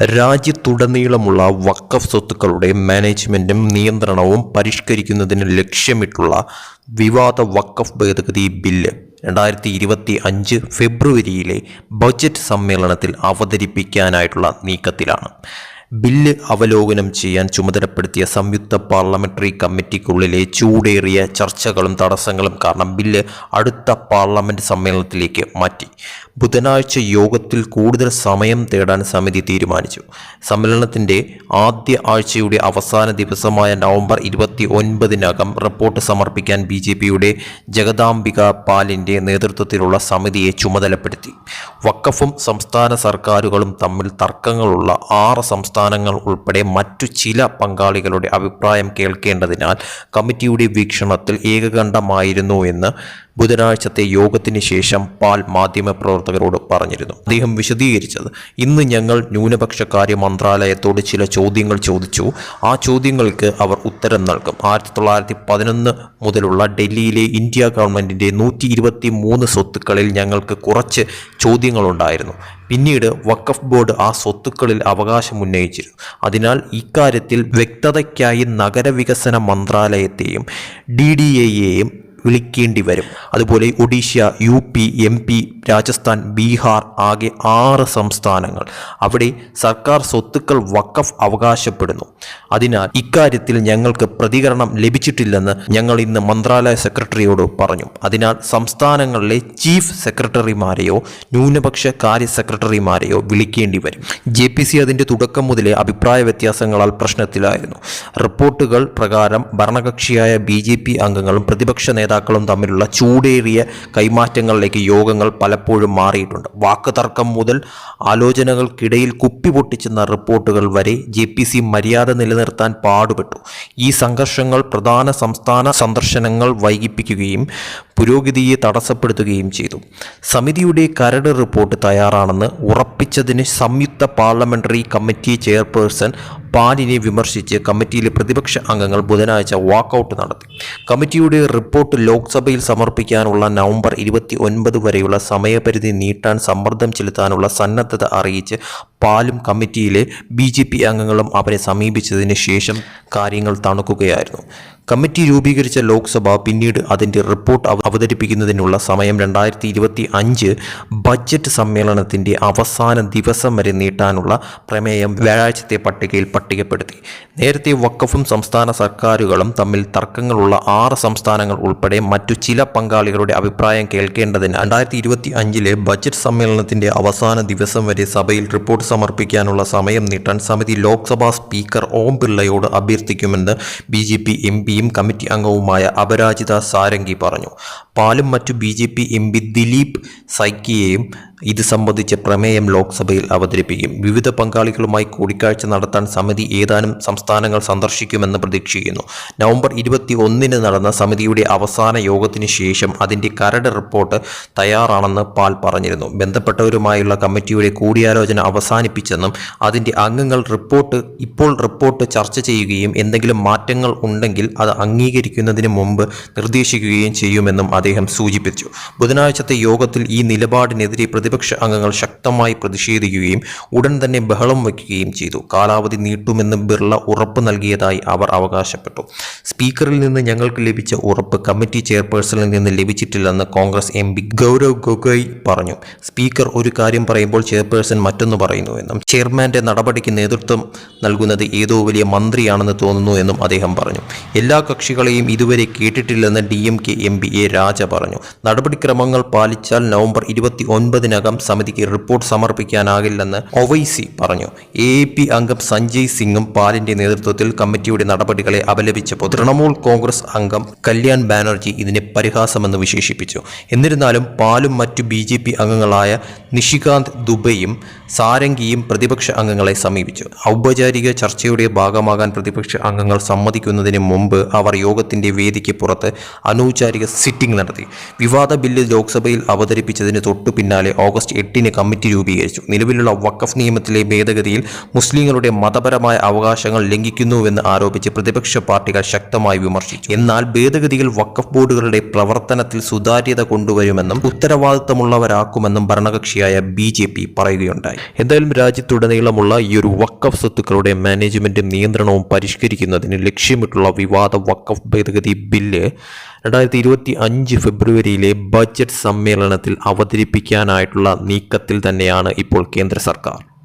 രാജ്യത്തുടനീളമുള്ള വക്കഫ് സ്വത്തുക്കളുടെ മാനേജ്മെന്റും നിയന്ത്രണവും പരിഷ്കരിക്കുന്നതിന് ലക്ഷ്യമിട്ടുള്ള വിവാദ വക്കഫ് ഭേദഗതി ബില്ല് രണ്ടായിരത്തി ഇരുപത്തി അഞ്ച് ഫെബ്രുവരിയിലെ ബജറ്റ് സമ്മേളനത്തിൽ അവതരിപ്പിക്കാനായിട്ടുള്ള നീക്കത്തിലാണ്. ബില്ല് അവലോകനം ചെയ്യാൻ ചുമതലപ്പെടുത്തിയ സംയുക്ത പാർലമെന്ററി കമ്മിറ്റിക്കുള്ളിലെ ചൂടേറിയ ചർച്ചകളും തടസ്സങ്ങളും കാരണം ബില്ല് അടുത്ത പാർലമെന്റ് സമ്മേളനത്തിലേക്ക് മാറ്റി. ബുധനാഴ്ച യോഗത്തിൽ കൂടുതൽ സമയം തേടാൻ സമിതി തീരുമാനിച്ചു. സമ്മേളനത്തിന്റെ ആദ്യ ആഴ്ചയുടെ അവസാന ദിവസമായ നവംബർ ഇരുപത്തി ഒൻപതിനകം റിപ്പോർട്ട് സമർപ്പിക്കാൻ ബി ജെ പിയുടെ ജഗദാംബിക പാലിന്റെ നേതൃത്വത്തിലുള്ള സമിതിയെ ചുമതലപ്പെടുത്തി. വക്കഫും സംസ്ഥാന സർക്കാരുകളും തമ്മിൽ തർക്കങ്ങളുള്ള ആറ് സംസ്ഥാനങ്ങൾ ഉൾപ്പെടെ മറ്റു ചില പങ്കാളികളുടെ അഭിപ്രായം കേൾക്കേണ്ടതിനാൽ കമ്മിറ്റിയുടെ വീക്ഷണത്തിൽ ഏകകണ്ഠമായിരുന്നു എന്ന് ബുധനാഴ്ചത്തെ യോഗത്തിന് ശേഷം പാൽ മാധ്യമപ്രവർത്തകരോട് പറഞ്ഞിരുന്നു. അദ്ദേഹം വിശദീകരിച്ചത് ഇന്ന് ഞങ്ങൾ ന്യൂനപക്ഷകാര്യ മന്ത്രാലയത്തോട് ചില ചോദ്യങ്ങൾ ചോദിച്ചു. ആ ചോദ്യങ്ങൾക്ക് അവർ ഉത്തരം നൽകും. ആയിരത്തി തൊള്ളായിരത്തി പതിനൊന്ന് മുതലുള്ള ഡൽഹിയിലെ ഇന്ത്യ ഗവൺമെന്റിന്റെ നൂറ്റി ഇരുപത്തി മൂന്ന് സ്വത്തുക്കളിൽ ഞങ്ങൾക്ക് കുറച്ച് ചോദ്യങ്ങളുണ്ടായിരുന്നു. പിന്നീട് വക്കഫ് ബോർഡ് ആ സ്വത്തുക്കളിൽ അവകാശം ഉന്നയിച്ചിരുന്നു. അതിനാൽ ഇക്കാര്യത്തിൽ വ്യക്തതയ്ക്കായി നഗരവികസന മന്ത്രാലയത്തെയും ഡി ഡി എയെയും വിളിക്കേണ്ടി വരും. അതുപോലെ Odisha U P M P Rajasthan Bihar ആകെ ആറ് സംസ്ഥാനങ്ങൾ. അവിടെ സർക്കാർ സ്വത്തുക്കൾ വക്കഫ് അവകാശപ്പെടുന്നു. അതിനാൽ ഇക്കാര്യത്തിൽ ഞങ്ങൾക്ക് പ്രതികരണം ലഭിച്ചിട്ടില്ലെന്ന് ഞങ്ങൾ ഇന്ന് മന്ത്രാലയ സെക്രട്ടറിയോട് പറഞ്ഞു. അതിനാൽ സംസ്ഥാനങ്ങളിലെ ചീഫ് സെക്രട്ടറിമാരെയോ ന്യൂനപക്ഷ കാര്യ സെക്രട്ടറിമാരെയോ വിളിക്കേണ്ടി വരും. ജെ പി സി അതിന്റെ തുടക്കം മുതലേ അഭിപ്രായ വ്യത്യാസങ്ങളാൽ പ്രശ്നത്തിലായിരുന്നു. റിപ്പോർട്ടുകൾ പ്രകാരം ഭരണകക്ഷിയായ ബി ജെ പി അംഗങ്ങളും പ്രതിപക്ഷ നേതാക്കളും തമ്മിലുള്ള ചൂടേറിയ കൈമാറ്റങ്ങളിലേക്ക് യോഗങ്ങൾ പലപ്പോഴും മാറിയിട്ടുണ്ട്. വാക്ക് തർക്കം മുതൽ ആലോചനകൾക്കിടയിൽ കുപ്പി പൊട്ടിച്ചെന്ന റിപ്പോർട്ടുകൾ വരെ ജെ പി സി മര്യാദ നിലനിർത്താൻ പാടുപെട്ടു. ഈ സംഘർഷങ്ങൾ പ്രധാന സംസ്ഥാന സന്ദർശനങ്ങൾ വൈകിപ്പിക്കുകയും പുരോഗതിയെ തടസ്സപ്പെടുത്തുകയും ചെയ്തു. സമിതിയുടെ കരട് റിപ്പോർട്ട് തയ്യാറാണെന്ന് ഉറപ്പിച്ചതിന് സംയുക്ത പാർലമെന്ററി കമ്മിറ്റി ചെയർപേഴ്സൺ പാലിനെ വിമർശിച്ച് കമ്മിറ്റിയിലെ പ്രതിപക്ഷ അംഗങ്ങൾ ബുധനാഴ്ച വാക്കൌട്ട് നടത്തി. കമ്മിറ്റിയുടെ റിപ്പോർട്ട് ലോക്സഭയിൽ സമർപ്പിക്കാനുള്ള നവംബർ ഇരുപത്തി ഒൻപത് വരെയുള്ള സമയപരിധി നീട്ടാൻ സമ്മർദ്ദം ചെലുത്താനുള്ള സന്നദ്ധത അറിയിച്ച് പാലും കമ്മിറ്റിയിലെ ബി അംഗങ്ങളും അവരെ സമീപിച്ചതിന് ശേഷം കാര്യങ്ങൾ തണുക്കുകയായിരുന്നു. കമ്മിറ്റി രൂപീകരിച്ച ലോക്സഭ പിന്നീട് അതിന്റെ റിപ്പോർട്ട് അവതരിപ്പിക്കുന്നതിനുള്ള സമയം രണ്ടായിരത്തി ഇരുപത്തി അഞ്ച് ബജറ്റ് സമ്മേളനത്തിന്റെ അവസാന ദിവസം വരെ നീട്ടാനുള്ള പ്രമേയം വ്യാഴാഴ്ചത്തെ പട്ടികയിൽ പട്ടികപ്പെടുത്തി. നേരത്തെ വക്കഫും സംസ്ഥാന സർക്കാരുകളും തമ്മിൽ തർക്കങ്ങളുള്ള ആറ് സംസ്ഥാനങ്ങൾ ഉൾപ്പെടെ മറ്റു ചില പങ്കാളികളുടെ അഭിപ്രായം കേൾക്കേണ്ടതിന് രണ്ടായിരത്തി ഇരുപത്തി അഞ്ചിലെ ബജറ്റ് സമ്മേളനത്തിന്റെ അവസാന ദിവസം വരെ സഭയിൽ റിപ്പോർട്ട് സമർപ്പിക്കാനുള്ള സമയം നീട്ടാൻ സമിതി ലോക്സഭാ സ്പീക്കർ ഓം പിള്ളയോട് അഭ്യർത്ഥിക്കുമെന്ന് ബി ജെ പി എം പിയും കമ്മിറ്റി അംഗവുമായ അപരാജിത സാരംഗി പറഞ്ഞു. പാലും മറ്റു B J P M P Dilip സൈക്കിയെയും ഇത് സംബന്ധിച്ച് പ്രമേയം ലോക്സഭയിൽ അവതരിപ്പിക്കും. വിവിധ പങ്കാളികളുമായി കൂടിക്കാഴ്ച നടത്താൻ സമിതി ഏതാനും സംസ്ഥാനങ്ങൾ സന്ദർശിക്കുമെന്ന് പ്രതീക്ഷിക്കുന്നു. നവംബർ ഇരുപത്തി ഒന്നിന് നടന്ന സമിതിയുടെ അവസാന യോഗത്തിന് ശേഷം അതിന്റെ കരട് റിപ്പോർട്ട് തയ്യാറാണെന്ന് പാൽ പറഞ്ഞിരുന്നു. ബന്ധപ്പെട്ടവരുമായുള്ള കമ്മിറ്റിയുടെ കൂടിയാലോചന അവസാനിപ്പിച്ചെന്നും അതിന്റെ അംഗങ്ങൾ റിപ്പോർട്ട് ഇപ്പോൾ റിപ്പോർട്ട് ചർച്ച ചെയ്യുകയും എന്തെങ്കിലും മാറ്റങ്ങൾ ഉണ്ടെങ്കിൽ അത് അംഗീകരിക്കുന്നതിന് മുമ്പ് നിർദ്ദേശിക്കുകയും ചെയ്യുമെന്നും അദ്ദേഹം സൂചിപ്പിച്ചു. ബുധനാഴ്ചത്തെ യോഗത്തിൽ ഈ നിലപാടിനെതിരെ പ്രതിപക്ഷ അംഗങ്ങൾ ശക്തമായി പ്രതിഷേധിക്കുകയും ഉടൻ തന്നെ ബഹളം വയ്ക്കുകയും ചെയ്തു. കാലാവധി നീട്ടുമെന്ന് ബിർള ഉറപ്പ് നൽകിയതായി അവർ അവകാശപ്പെട്ടു. സ്പീക്കറിൽ നിന്ന് ഞങ്ങൾക്ക് ലഭിച്ച ഉറപ്പ് കമ്മിറ്റി ചെയർപേഴ്സണിൽ നിന്ന് ലഭിച്ചിട്ടില്ലെന്ന് കോൺഗ്രസ് എം പി ഗൗരവ് ഗൊഗോയ് പറഞ്ഞു. സ്പീക്കർ ഒരു കാര്യം പറയുമ്പോൾ ചെയർപേഴ്സൺ മറ്റൊന്ന് പറയുന്നുവെന്നും ചെയർമാന്റെ നടപടിക്ക് നേതൃത്വം നൽകുന്നത് ഏതോ വലിയ മന്ത്രിയാണെന്ന് തോന്നുന്നു എന്നും അദ്ദേഹം പറഞ്ഞു. എല്ലാ കക്ഷികളെയും ഇതുവരെ കേട്ടിട്ടില്ലെന്ന് D M K M P A Raja പറഞ്ഞു. നടപടിക്രമങ്ങൾ പാലിച്ചാൽ നവംബർ ഇരുപത്തി ഒൻപതിനകം സമിതിക്ക് റിപ്പോർട്ട് സമർപ്പിക്കാനാകില്ലെന്ന് ഒവൈസി പറഞ്ഞു. എ പി അംഗം സഞ്ജയ് സിംഗും പാലിന്റെ നേതൃത്വത്തിൽ കമ്മിറ്റിയുടെ നടപടികളെ അപലപിച്ചപ്പോൾ തൃണമൂൽ കോൺഗ്രസ് അംഗം കല്യാൺ ബാനർജി ഇതിനെ പരിഹാസമെന്ന് വിശേഷിപ്പിച്ചു. എന്നിരുന്നാലും പാലും മറ്റു ബി അംഗങ്ങളായ നിഷികാന്ത് ദുബൈയും സാരംഗിയും പ്രതിപക്ഷ അംഗങ്ങളെ സമീപിച്ചു. ഔപചാരിക ചർച്ചയുടെ ഭാഗമാകാൻ പ്രതിപക്ഷ അംഗങ്ങൾ സമ്മതിക്കുന്നതിന് മുമ്പ് അവർ യോഗത്തിന്റെ വേദിക്ക് പുറത്ത് അനൗചാരിക സിറ്റിംഗ് നടത്തി. വിവാദ ബില്ല് ലോക്സഭയിൽ അവതരിപ്പിച്ചതിന് തൊട്ടു പിന്നാലെ ഓഗസ്റ്റ് എട്ടിന് കമ്മിറ്റി രൂപീകരിച്ചു. നിലവിലുള്ള വഖഫ് നിയമത്തിലെ ഭേദഗതിയിൽ മുസ്ലിങ്ങളുടെ മതപരമായ അവകാശങ്ങൾ ലംഘിക്കുന്നുവെന്ന് ആരോപിച്ച് പ്രതിപക്ഷ പാർട്ടികൾ ശക്തമായി വിമർശിച്ചു. എന്നാൽ ഭേദഗതികൾ വഖഫ് ബോർഡുകളുടെ പ്രവർത്തനത്തിൽ സുതാര്യത കൊണ്ടുവരുമെന്നും ഉത്തരവാദിത്തമുള്ളവരാക്കുമെന്നും ഭരണകക്ഷിയായ ബി പറയുകയുണ്ടായി. ചെയ്യുകയുണ്ടായി എന്തായാലും രാജ്യത്തുടനീളമുള്ള ഈ ഒരു വക്കഫ് സ്വത്തുക്കളുടെ മാനേജ്മെന്റും നിയന്ത്രണവും പരിഷ്കരിക്കുന്നതിന് ലക്ഷ്യമിട്ടുള്ള വിവാദ വക്കഫ് ഭേദഗതി ബില്ല് രണ്ടായിരത്തി ഇരുപത്തി അഞ്ച് ഫെബ്രുവരിയിലെ ബജറ്റ് സമ്മേളനത്തിൽ അവതരിപ്പിക്കാനായിട്ടുള്ള നീക്കത്തിൽ തന്നെയാണ് ഇപ്പോൾ കേന്ദ്ര സർക്കാർ.